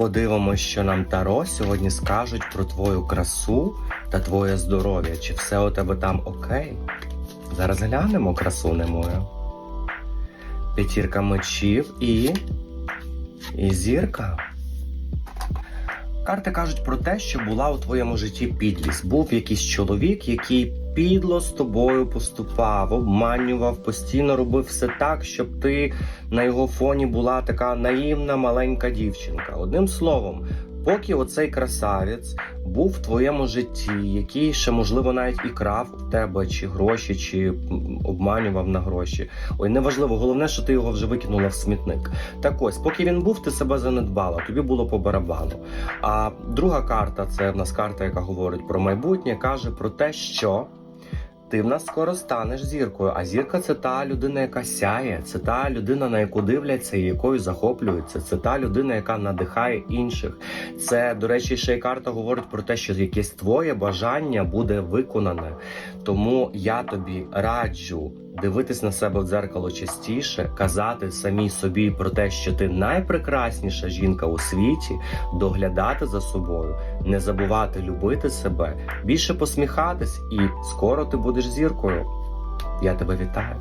Подивимось, що нам Таро сьогодні скажуть про твою красу та твоє здоров'я. Чи все у тебе там окей? Зараз глянемо красу не мою. П'ятірка мечів і. і зірка. Карти кажуть про те, що була у твоєму житті підлість. Був якийсь чоловік, який підло з тобою поступав, обманював, постійно робив все так, щоб ти на його фоні була така наївна маленька дівчинка. Одним словом, поки оцей красавець був в твоєму житті, який ще можливо навіть і крав у тебе чи гроші, чи обманював на гроші. Ой, неважливо, головне, що ти його вже викинула в смітник. Так ось, поки він був, ти себе занедбала, тобі було по барабану. А друга карта це в нас карта, яка говорить про майбутнє, каже про те, що ти в нас скоро станеш зіркою. А зірка це та людина, яка сяє, це та людина, на яку дивляться і якою захоплюються. Це та людина, яка надихає інших. Це, до речі, ще й карта говорить про те, що якесь твоє бажання буде виконане. Тому я тобі раджу дивитись на себе в дзеркало частіше, казати самій собі про те, що ти найпрекрасніша жінка у світі, доглядати за собою, не забувати любити себе, більше посміхатись, і скоро ти будеш зіркою. Я тебе вітаю.